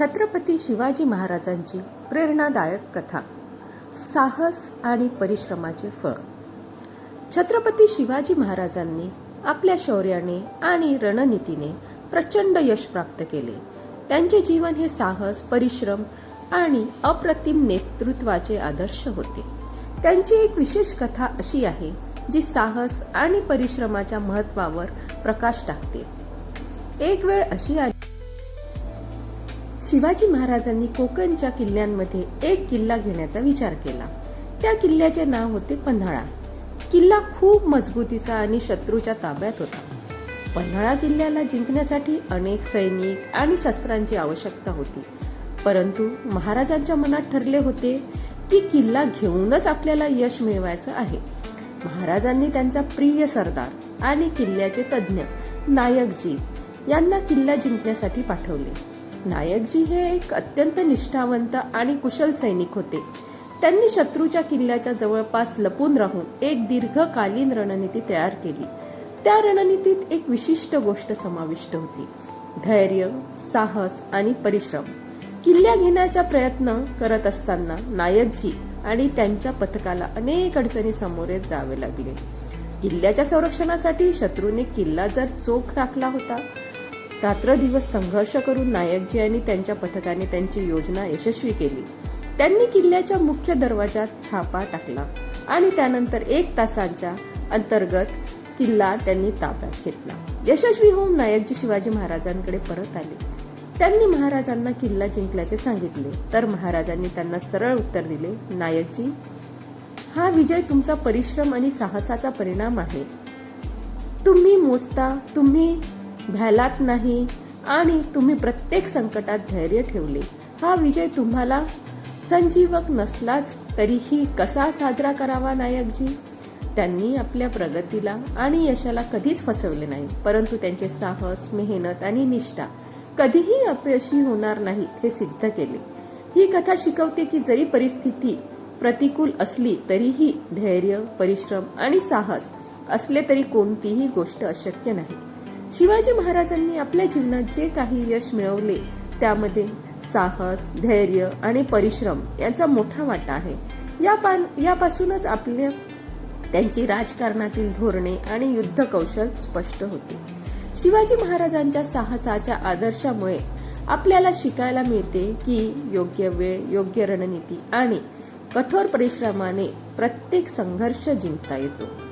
छत्रपती शिवाजी महाराजांची प्रेरणादायक कथा साहस आणि परिश्रमाचे फळ. छत्रपती शिवाजी महाराजांनी आपल्या शौर्याने आणि रणनीतीने प्रचंड यश प्राप्त केले. त्यांचे जीवन हे साहस परिश्रम आणि अप्रतिम नेतृत्वाचे आदर्श होते. त्यांची एक विशेष कथा अशी आहे जी साहस आणि परिश्रमाच्या महत्वावर प्रकाश टाकते. एक वेळ अशी आली शिवाजी महाराजांनी कोकणच्या किल्ल्यांमध्ये एक किल्ला घेण्याचा विचार केला. त्या किल्ल्याचे नाव होते पन्हाळा. किल्ला खूप मजबूतीचा आणि शत्रूच्या ताब्यात होता. पन्हाळा किल्ल्याला जिंकण्यासाठी अनेक सैनिक आणि शस्त्रांची आवश्यकता होती. परंतु महाराजांच्या मनात ठरले होते की किल्ला घेऊनच आपल्याला यश मिळवायचं आहे. महाराजांनी त्यांचा प्रिय सरदार आणि किल्ल्याचे तज्ज्ञ नायकजी यांना किल्ला जिंकण्यासाठी पाठवले. नायकजी हे एक अत्यंत निष्ठावंत आणि कुशल सैनिक होते. त्यांनी शत्रूच्या किल्ल्याच्या जवळपास लपून राहून एक दीर्घकालीन रणनीती तयार केली. त्या रणनीतीत एक विशिष्ट गोष्ट समाविष्ट होती. धैर्य साहस आणि परिश्रम. किल्ल्या घेण्याचा प्रयत्न करत असताना नायकजी आणि त्यांच्या पथकाला अनेक अडचणी सामोरे जावे लागले. किल्ल्याच्या संरक्षणासाठी शत्रूने किल्ला जर चोख राखला होता रात्रदिवस संघर्ष करून नायकजी आणि त्यांच्या पथकाने त्यांची योजना यशस्वी केली. त्यांनी किल्ल्याच्या मुख्य दरवाजात छापा टाकला आणि त्यानंतर एक तासांच्या अंतर्गत किल्ला त्यांनी ताब्यात घेतला. यशस्वी होऊन नायकजी शिवाजी महाराजांकडे परत आले. त्यांनी महाराजांना किल्ला जिंकल्याचे सांगितले. तर महाराजांनी त्यांना सरळ उत्तर दिले नायकजी हा विजय तुमचा परिश्रम आणि साहसाचा परिणाम आहे. तुम्ही मोजता तुम्ही भ्यालात नाही आणि तुम्ही प्रत्येक संकटात धैर्य ठेवले. हा विजय तुम्हाला संजीवक नसलाच तरीही कसा साजरा करावा नायकजी? त्यांनी आपल्या प्रगतीला आणि यशाला कधीच फसवले नाही परंतु त्यांचे साहस मेहनत आणि निष्ठा कधीही अपयशी होणार नाहीत हे सिद्ध केले. ही कथा शिकवते की जरी परिस्थिती प्रतिकूल असली तरीही धैर्य परिश्रम आणि साहस असले तरी कोणतीही गोष्ट अशक्य नाही. शिवाजी महाराजांनी आपल्या जीवनात जे काही यश मिळवले त्यामध्ये साहस धैर्य आणि परिश्रम यांचा मोठा वाटा आहे. या पान यापासूनच आपल्या त्यांची राजकारणातील धोरणे आणि युद्ध कौशल स्पष्ट होते. शिवाजी महाराजांच्या साहसाच्या आदर्शामुळे आपल्याला शिकायला मिळते की योग्य वेळ योग्य रणनीती आणि कठोर परिश्रमाने प्रत्येक संघर्ष जिंकता येतो.